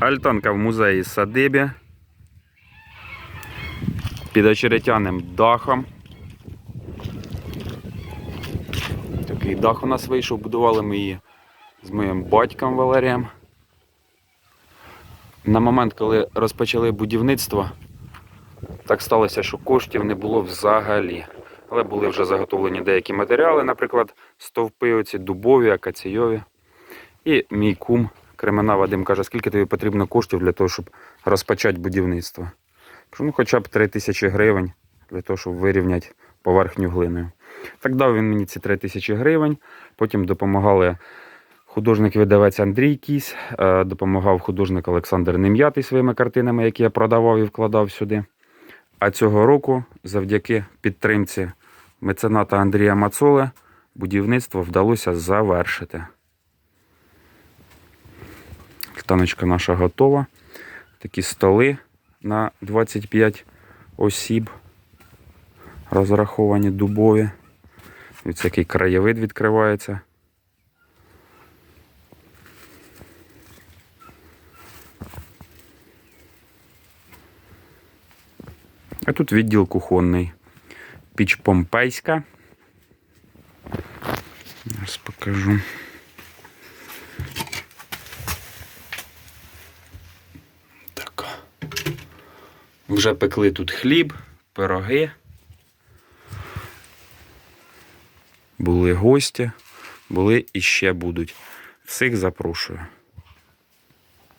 Альтанка в музеї садибі. Під очеретяним дахом. Такий дах у нас вийшов, будували ми її з моїм батьком Валерієм. На момент, коли розпочали будівництво, так сталося, що коштів не було взагалі. Але були вже заготовлені деякі матеріали, наприклад, стовпи, оці дубові, акаційові. І мій кум Кремена Вадим каже, скільки тобі потрібно коштів для того, щоб розпочати будівництво. Кажу, ну хоча б 3 тисячі гривень для того, щоб вирівняти поверхню глиною. Так дав він мені ці 3 тисячі гривень. Потім допомагали художник-видавець Андрій Кісь, е, допомагав художник Олександр Нем'ятий своїми картинами, які я продавав і вкладав сюди. А цього року, завдяки підтримці мецената Андрія Мацоли, будівництво вдалося завершити. Таночка наша готова. Такі столи на 25 осіб. Розраховані дубові. Ось який краєвид відкривається. А тут відділ кухонний. Піч помпейська. Зараз покажу. Вже пекли тут хліб, пироги. Були гості, були і ще будуть. Всіх запрошую.